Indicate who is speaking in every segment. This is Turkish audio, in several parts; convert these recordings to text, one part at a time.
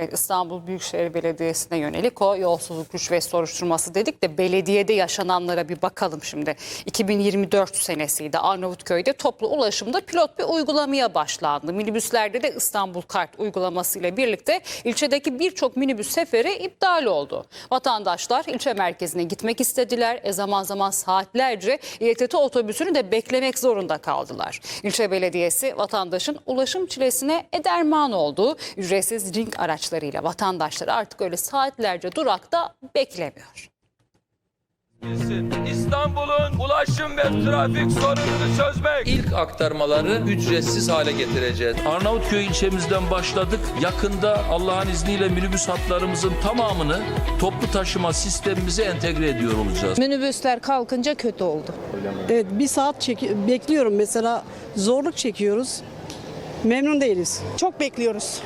Speaker 1: Evet, İstanbul Büyükşehir Belediyesi'ne yönelik o yolsuzluk rüşvet soruşturması dedik de belediyede yaşananlara bir bakalım şimdi. 2024 senesiydi Arnavutköy'de toplu ulaşımda pilot bir uygulamaya başlandı. Minibüslerde de İstanbul Kart uygulaması ile birlikte ilçedeki birçok minibüs seferi iptal oldu. Vatandaşlar ilçe merkezine gitmek istediler. E zaman zaman saatlerce İETT otobüsünü de beklemek zorunda kaldılar. İlçe belediyesi vatandaşın ulaşım çilesine ederman olduğu ücretsiz ring araçlarıyla vatandaşlar artık öyle saatlerce durakta beklemiyor.
Speaker 2: İstanbul'un ulaşım ve trafik sorununu çözmek.
Speaker 3: İlk aktarmaları ücretsiz hale getireceğiz. Arnavutköy ilçemizden başladık. Yakında Allah'ın izniyle minibüs hatlarımızın tamamını toplu taşıma sistemimize entegre ediyor olacağız.
Speaker 4: Minibüsler kalkınca kötü oldu.
Speaker 5: Evet bir saat bekliyorum mesela zorluk çekiyoruz. Memnun değiliz.
Speaker 6: Çok bekliyoruz.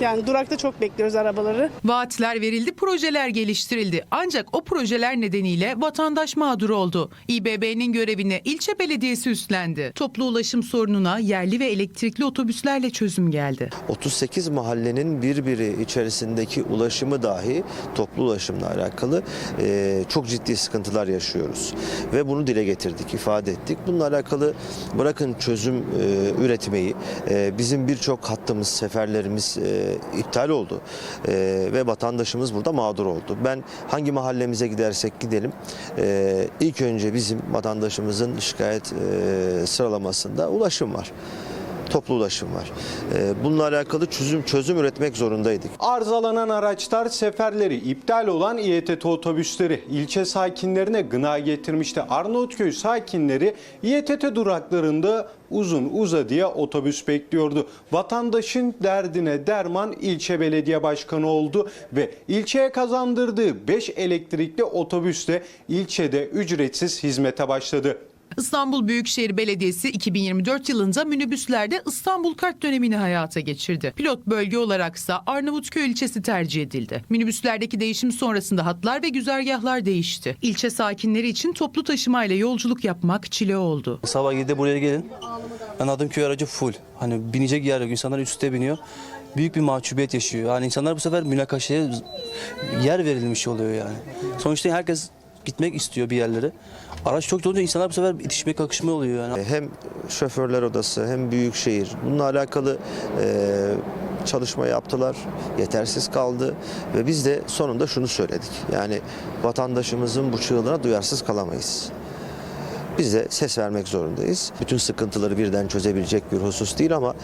Speaker 6: Yani durakta çok bekliyoruz arabaları.
Speaker 7: Vaatler verildi, projeler geliştirildi. Ancak o projeler nedeniyle vatandaş mağdur oldu. İBB'nin görevini ilçe belediyesi üstlendi. Toplu ulaşım sorununa yerli ve elektrikli otobüslerle çözüm geldi.
Speaker 8: 38 mahallenin birbiri içerisindeki ulaşımı dahi toplu ulaşımla alakalı e, çok ciddi sıkıntılar yaşıyoruz. Ve bunu dile getirdik, ifade ettik. Bununla alakalı bırakın çözüm e, üretmeyi, e, bizim birçok hattımız, seferlerimiz e, iptal oldu. E, ve vatandaşımız burada mağdur oldu. Ben hangi mahallemize gidersek gidelim, e, ilk önce bizim vatandaşımızın şikayet e, sıralamasında ulaşım var toplu ulaşım var. Ee, Bununla alakalı çözüm çözüm üretmek zorundaydık.
Speaker 9: Arızalanan araçlar seferleri iptal olan İETT otobüsleri ilçe sakinlerine gına getirmişti. Arnavutköy sakinleri İETT duraklarında uzun uzadıya otobüs bekliyordu. Vatandaşın derdine derman ilçe belediye başkanı oldu ve ilçeye kazandırdığı 5 elektrikli otobüsle ilçede ücretsiz hizmete başladı.
Speaker 7: İstanbul Büyükşehir Belediyesi 2024 yılında minibüslerde İstanbul Kart dönemini hayata geçirdi. Pilot bölge olaraksa Arnavutköy ilçesi tercih edildi. Minibüslerdeki değişim sonrasında hatlar ve güzergahlar değişti. İlçe sakinleri için toplu taşımayla yolculuk yapmak çile oldu.
Speaker 10: Sabah 7'de buraya gelin. Ben adım köy aracı full. Hani binecek yer yok. İnsanlar üstte biniyor. Büyük bir mahcubiyet yaşıyor. Yani insanlar bu sefer münakaşaya yer verilmiş oluyor yani. Sonuçta herkes gitmek istiyor bir yerlere. Araç çok dolunca insanlar bu sefer itişme kakışma oluyor yani.
Speaker 8: Hem şoförler odası hem büyükşehir bununla alakalı e, çalışma yaptılar. Yetersiz kaldı ve biz de sonunda şunu söyledik. Yani vatandaşımızın bu çığlığına duyarsız kalamayız. Biz de ses vermek zorundayız. Bütün sıkıntıları birden çözebilecek bir husus değil ama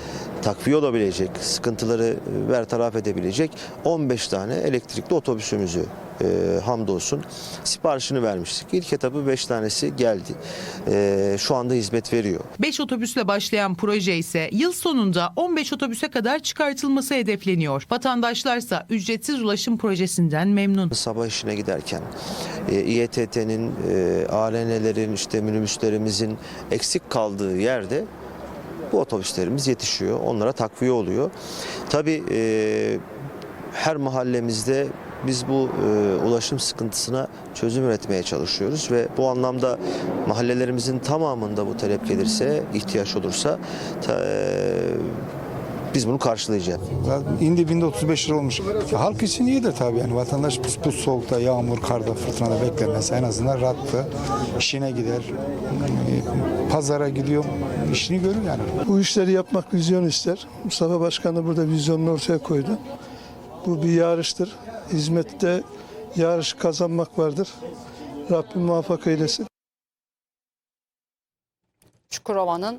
Speaker 8: takviye olabilecek, sıkıntıları e, bertaraf edebilecek 15 tane elektrikli otobüsümüzü e, hamdolsun siparişini vermiştik. İlk etabı 5 tanesi geldi. E, şu anda hizmet veriyor.
Speaker 7: 5 otobüsle başlayan proje ise yıl sonunda 15 otobüse kadar çıkartılması hedefleniyor. Vatandaşlarsa ücretsiz ulaşım projesinden memnun.
Speaker 8: Sabah işine giderken e, İETT'nin, e, ALN'lerin, işte minibüslerimizin eksik kaldığı yerde bu otobüslerimiz yetişiyor. Onlara takviye oluyor. Tabii e, her mahallemizde biz bu e, ulaşım sıkıntısına çözüm üretmeye çalışıyoruz ve bu anlamda mahallelerimizin tamamında bu talep gelirse, ihtiyaç olursa ta- e, biz bunu karşılayacağız.
Speaker 11: İndi binde 35 lira olmuş. Halk için iyidir tabii yani vatandaş bu, bu soğukta, yağmur, karda, fırtınada beklemez. En azından rahattı. İşine gider, pazara gidiyor, işini görür yani.
Speaker 12: Bu işleri yapmak vizyon ister. Mustafa Başkan da burada vizyonunu ortaya koydu. Bu bir yarıştır. Hizmette yarış kazanmak vardır. Rabbim muvaffak eylesin.
Speaker 1: Çukurova'nın